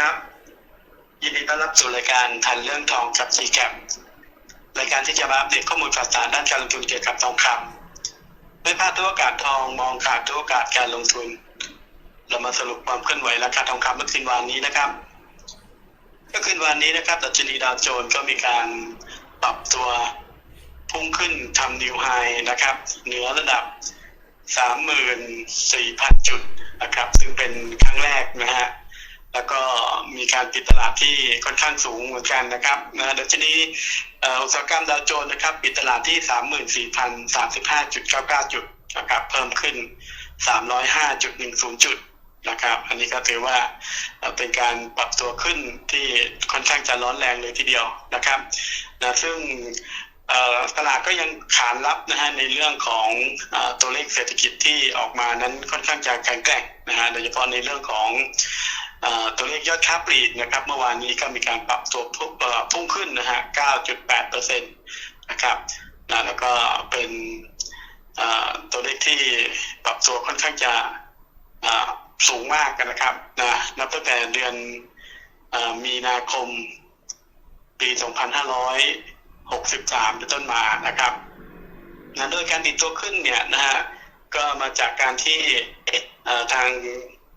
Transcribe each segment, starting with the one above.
ครับ ยินดีต้อนรับสู่รายการทันเรื่องทองกับ g c a p รายการที่จะมาอัปเดตข้อมูลข่าวสารด้านการลงทุนเกี่ยวกับทองคำไม่พลาดทุกโอกาสทองมองขาดทุกโอกาสการลงทุน เรามาสรุปความเคลื่อนไหวราคาทองคำเมื่อคืนวานนี้นะครับ ก็คืนวานนี้นะครับดัชนีดาวโจนส์ก็มีการปรับตัวพุ่งขึ้นทำนิวไฮนะครับ เหนือระดับ 34,000 จุดนะครับ ซึ่งเป็นครั้งแรกนะฮะ แล้วก็มีการปิดตลาดที่ค่อนข้างสูงเหมือนกันนะครับนะดัชนีอุตสาหกรรมดาวโจนส์นะครับ ปิดตลาดที่ 34,035.99 จุดนะครับเพิ่มขึ้น 305.10 จุดนะครับ อันนี้ก็ถือว่าเป็นการปรับตัวขึ้นที่ค่อนข้างจะร้อนแรงเลยทีเดียวนะครับนะซึ่งตลาดก็ยังขานรับนะฮะในเรื่องของอตัวเลขเศรษฐกิจที่ออกมานั้นค่อนข้างจะแข็งแกร่งนะฮะโดยเฉพาะในเรื่องของ ตัวเลขยอดค้าปลีกนะครับ เมื่อวานนี้ก็มีการปรับตัวพุ่งขึ้นนะฮะ 9.8เปอร์เซ็นต์นะครับนะแล้วก็เป็นตัวเลขที่ปรับตัวค่อนข้างจะสูงมากกันนะครับนะนับตั้งแต่เดือนอมีนาคมปี 2563 เป็นต้นมานะครับนะโดยการดิดตัวขึ้นเนี่ยนะฮะก็มาจากการที่ทาง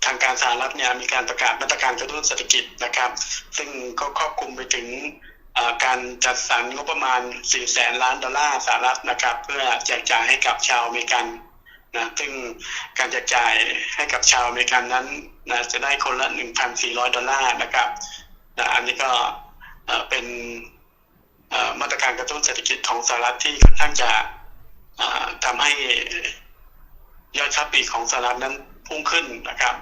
ทางการสหรัฐเนี่ยมีการประกาศมาตรการกระตุ้นเศรษฐกิจนะครับ ซึ่งก็ครอบคลุมไปถึงการจัดสรรงบประมาณ 4 แสนล้านดอลลาร์สหรัฐนะครับ เพื่อแจกจ่ายให้กับชาวอเมริกันนะซึ่งการแจกจ่ายให้กับชาวอเมริกันนั้นนะจะได้คนละ 1,400 ดอลลาร์นะครับนะอันนี้ก็เป็นมาตรการกระตุ้นเศรษฐกิจของสหรัฐที่ค่อนข้างจะทำให้ยอดค้าปลีกของสหรัฐนั้น พุ่งขึ้นนะครับ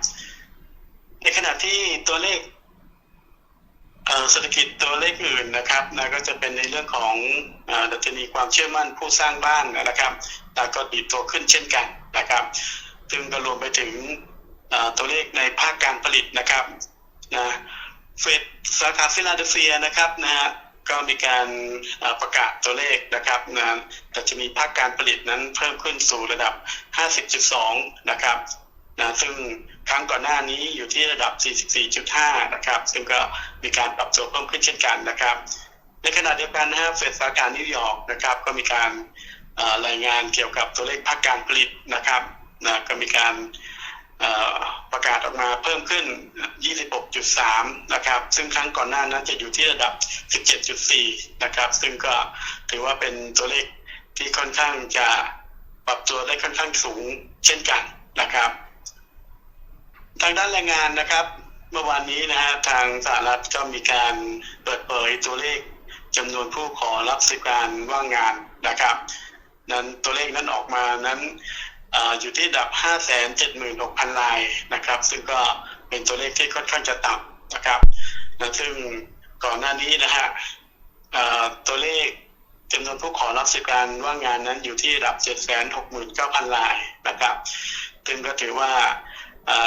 ในขณะที่ตัวเลขเศรษฐกิจตัวเลขอื่นนะครับนะก็จะเป็นในเรื่องของอดัชนีความเชื่อมั่นผู้สร้างบ้านนะครับแล้วก็ดีดตัวขึ้นเช่นกันนะครับซึ่งก็รวมไปถึงตัวเลขในภาคการผลิตนะครับนะเฟดสาขาฟิลาเดลเฟียนะครับนะฮะก็มีการประกาศตัวเลขนะครับนะดัชนีภาคการผลิตนั้นเพิ่มขึ้นสู่ระดับ 50.2 นะครับ นะซึ่งครั้งก่อนหน้านี้อยู่ที่ระดับ 44.5 นะครับ ซึ่งก็มีการปรับตัวเพิ่มขึ้นเช่นกันนะครับ ในขณะเดียวกันนะฮะเฟดสาขานิวยอร์กนะครับ ก็มีการรายงานเกี่ยวกับตัวเลขภาคการผลิตนะครับนะก็มีการประกาศออกมาเพิ่มขึ้น 26.3 นะครับ ซึ่งครั้งก่อนหน้านั้นจะอยู่ที่ระดับ 17.4 นะครับ ซึ่งก็ถือว่าเป็นตัวเลขที่ค่อนข้างจะปรับตัวได้ค่อนข้างสูงเช่นกันนะครับ ทางด้านแรงงานนะครับ เมื่อวานนี้นะฮะทางสหรัฐก็มีการเปิดเผยตัวเลขจำนวนผู้ขอรับสิทธิการว่างงานนะครับ นั้นตัวเลขนั้นออกมานั้นออยู่ที่ดับ 576,000 รายนะครับ ซึ่งก็เป็นตัวเลขที่ค่อนข้างจะต่ำนะครับนะซึ่งก่อนหน้านี้นะฮะตัวเลขจำนวนผู้ขอรับสิทธิการว่างงานนั้นอยู่ที่ระดับ 769,000 รายนะครับ ซึ่งก็ถือว่า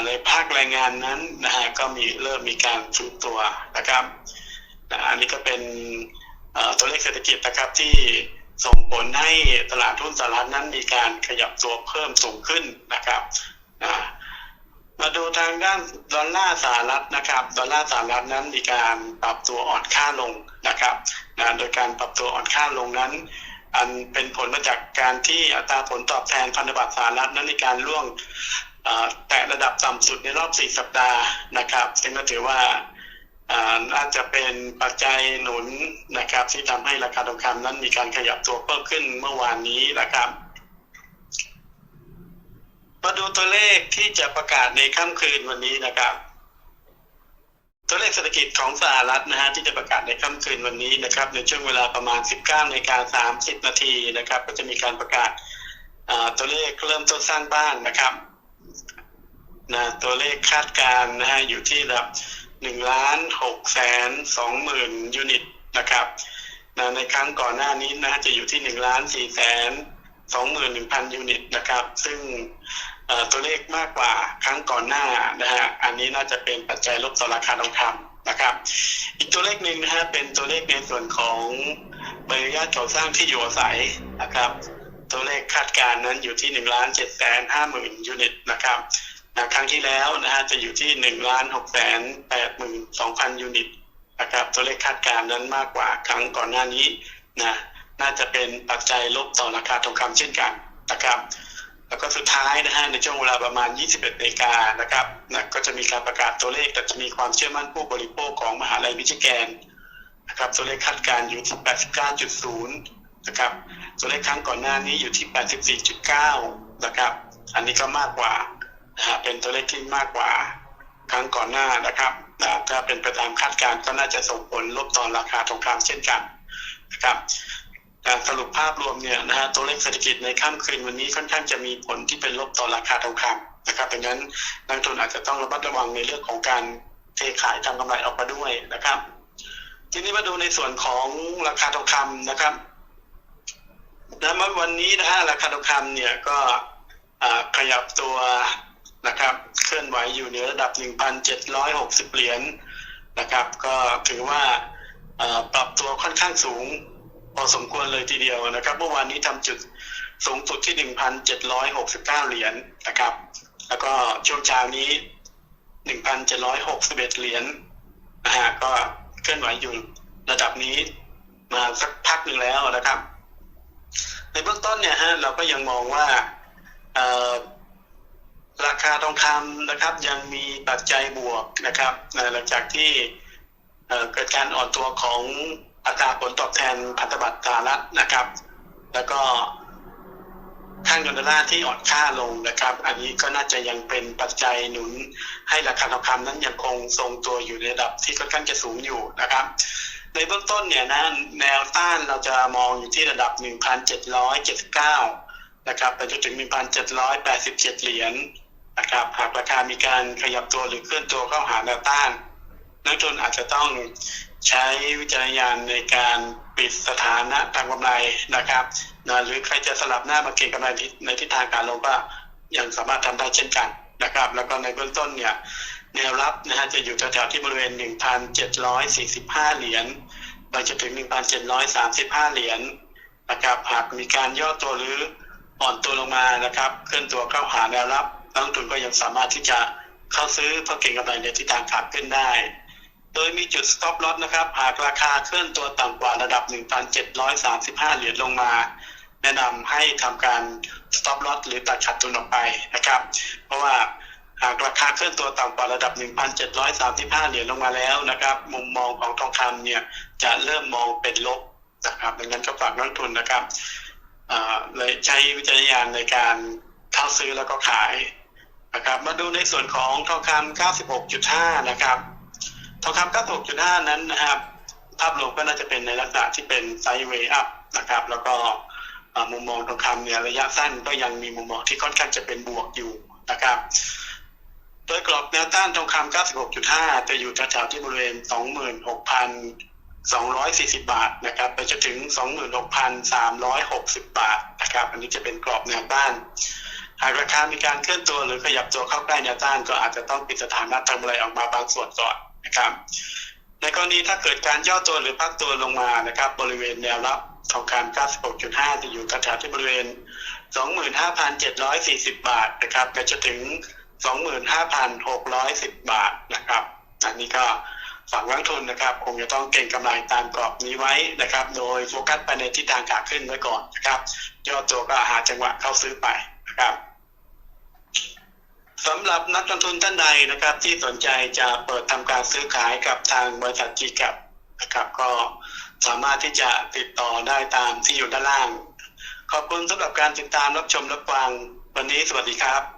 ในภาคแรงงานนั้นนะฮะก็มีเริ่มมีการฟื้นตัวนะครับนะอันนี้ก็เป็นตัวเลขเศรษฐกิจนะครับที่ส่งผลให้ตลาดทุนสหรัฐนั้นมีการขยับตัวเพิ่มสูงขึ้นนะครับนะมาดูทางด้านดอลลาร์สหรัฐนะครับดอลลาร์สหรัฐนั้นมีการปรับตัวอ่อนค่าลงนะครับนะโดยการปรับตัวอ่อนค่าลงนั้น อันเป็นผลมาจากการที่อัตราผลตอบแทนพันธบัตรสหรัฐนั้นมีการล่วง แตะระดับต่ำสุดในรอบ 4 สัปดาห์นะครับ ซึ่งก็ถือว่าอาน่าจะเป็นปัจจัยหนุนนะครับ ที่ทำให้ราคาทองคำนั้นมีการขยับตัวเพิ่มขึ้นเมื่อวานนี้นะครับ มาดูตัวเลขที่จะประกาศในค่ำคืนวันนี้นะครับตัวเลขเศรษฐกิจของสหรัฐนะฮะที่จะประกาศในค่ำคืนวันนี้นะครับ ในช่วงเวลาประมาณ 19นาฬิกา30 นาทีนะครับ ก็จะมีการประกาศตัวเลขเริ่มต้นสร้างบ้านนะครับ นะตัวเลขคาดการณ์นะฮะอยู่ที่ระดับ1ล้าน6แสน2หมื่นยูนิตนะครับนะในครั้งก่อนหน้านี้นะฮะจะอยู่ที่ 1 ล้าน4แสน2หมื่น1,000 ยูนิตนะครับ ซึ่งตัวเลขมากกว่าครั้งก่อนหน้านะฮะอันนี้น่าจะเป็นปัจจัยลบต่อราคาทองคำนะครับ อีกตัวเลขหนึ่งนะฮะเป็นตัวเลขในส่วนของใบอนุญาตก่อสร้างที่อยู่อาศัยนะครับ ตัวเลขคาดการณ์นั้นอยู่ที่1นึ่งล้านเจ็ดแสนห้าหมื่นยูนิตนะครับ นะครั้งที่แล้วนะฮะจะอยู่ที่หนึ่งล้านหกแสนแปดหมื่นสองพันยูนิตนะครับตัวเลขคาดการณ์นั้นมากกว่าครั้งก่อนหน้านี้นะน่าจะเป็นปัจจัยลบต่อราคาทองคำเช่นกันนะครับ แล้วก็สุดท้ายนะฮะในช่วงเวลาประมาณ 21นาฬิกานะครับนะก็จะมีการประกาศตัวเลขแต่จะมีความเชื่อมั่นผู้บริโภคของมหาลัยมิชิแกนนะครับตัวเลขคาดการณ์อยู่ที่ 89.0นะครับตัวเลขครั้งก่อนหน้านี้อยู่ที่ 84.9นะครับอันนี้ก็มากกว่า นะฮะเป็นตัวเลขที่มากกว่าครั้งก่อนหน้านะครับนะถ้าเป็นไปตามคาดการณ์ก็น่าจะส่งผลลบต่อราคาทองคำเช่นกันนะครับการสรุปภาพรวมเนี่ยนะฮะตัวเลขเศรษฐกิจในค่ำคืนวันนี้ค่อนข้างจะมีผลที่เป็นลบต่อราคาทองคำนะครับดังนั้นนักลงทุนอาจจะต้องระมัดระวังในเรื่องของการเทขายทำกำไรออกมาด้วยนะครับ ทีนี้มาดูในส่วนของราคาทองคำนะครับนะมาวันนี้นะฮะราคาทองคำเนี่ยก็ขยับตัว นะครับเคลื่อนไหวอยู่ในระดับ 1,760 เหรียญนะครับ ก็ถือว่าปรับตัวค่อนข้างสูงพอสมควรเลยทีเดียวนะครับเมื่อวานนี้ทำจุดสูงสุดที่ 1,769 เหรียญนะครับ แล้วก็ช่วงเช้านี้ 1,761 เหรียญนะฮะก็เคลื่อนไหวอยู่ระดับนี้มาสักพักหนึ่งแล้วนะครับ ในเบื้องต้นเนี่ยฮะเราก็ยังมองว่า ราคาทองคำนะครับ ยังมีปัจจัยบวกนะครับหลังจากที่เอ่อเกิดการอ่อนตัวของอัตราผลตอบแทนพันธบัตรสหรัฐนะครับ แล้วก็ค่าเงินดอลลาร์ที่อ่อนค่าลงนะครับ อันนี้ก็น่าจะยังเป็นปัจจัยหนุนให้ราคาทองคำนั้นยังคงทรงตัวอยู่ในระดับที่ค่อนข้างจะสูงอยู่นะครับ ในเบื้องต้นเนี่ยนะแนวต้านเราจะมองอยู่ที่ระดับ 1,779 นะครับไปจนถึง 1,787 เหรียญ นะครับหากราคามีการขยับตัวหรือเคลื่อนตัวเข้าหาแนวต้าน นักทุนอาจจะต้องใช้วิจารณญาณในการปิดสถานะทางกำไรนะครับนะหรือใครจะสลับหน้ามาเก็งกำไรในทิศทางการลงก็ยังสามารถทำได้เช่นกันนะครับ แล้วก็ในเบื้องต้นเนี่ยแนวรับนะฮะจะอยู่แถวๆที่บริเวณ 1,745 เหรียญไปจนถึง 1,735 เหรียญนะครับหากมีการย่อตัวหรืออ่อนตัวลงมานะครับ เคลื่อนตัวเข้าหาแนวรับ นักลงทุนก็ยังสามารถที่จะเข้าซื้อเพื่อเก็งกำไรในทิศทางขาขึ้นได้ โดยมีจุด stop loss นะครับ หากราคาเคลื่อนตัวต่ำกว่าระดับ 1,735 เหรียญลงมา แนะนำให้ทำการ stop loss หรือตัดขาดทุนออกไปนะครับ เพราะว่าหากราคาเคลื่อนตัวต่ำกว่าระดับ 1,735 เหรียญลงมาแล้วนะครับ มุมมองของทองคำเนี่ยจะเริ่มมองเป็นลบนะครับ ดังนั้นก็ฝากนักลงทุนนะครับอ่าเลยใช้วิจารณญาณในการเข้าซื้อแล้วก็ขาย นะครับมาดูในส่วนของทองคำ96.5 นะครับ ทองคำ96.5 นั้นนะครับ ภาพรวมก็น่าจะเป็นในลักษณะที่เป็นไซด์เวย์อัพนะครับ แล้วก็มุมมองทองคำเนี่ยระยะสั้นก็ยังมีมุมมองที่ค่อนข้างจะเป็นบวกอยู่นะครับ โดยกรอบแนวต้านทองคำ96.5 จะอยู่แถวๆที่บริเวณ 26,240 บาทนะครับ ไปจนถึง 26,360 บาทนะครับ อันนี้จะเป็นกรอบแนวต้าน หากราคามีการเคลื่อนตัวหรือขยับตัวเข้าใกล้แนวต้านก็อาจจะต้องปิดสถานะทำอะไรออกมาบางส่วนก่อนนะครับ ในกรณีถ้าเกิดการย่อตัวหรือพักตัวลงมานะครับ บริเวณแนวรับทองคำ96.5 จะอยู่แถวๆที่บริเวณ 25,740 บาทนะครับไปจนถึง 25,610 บาทนะครับ อันนี้ก็ฝากนักลงทุนนะครับคงจะต้องเก่งกำไรตามกรอบนี้ไว้นะครับ โดยโฟกัสไปในทิศทางขาขึ้นไว้ก่อนนะครับย่อตัวก็หาจังหวะเข้าซื้อไปนะครับ สำหรับนักลงทุนท่านใดนะครับ ที่สนใจจะเปิดทำการซื้อขายกับทางบริษัทจีกับนะครับก็สามารถที่จะติดต่อได้ตามที่อยู่ด้านล่าง ขอบคุณสำหรับการติดตามรับชมรับฟังวันนี้สวัสดีครับ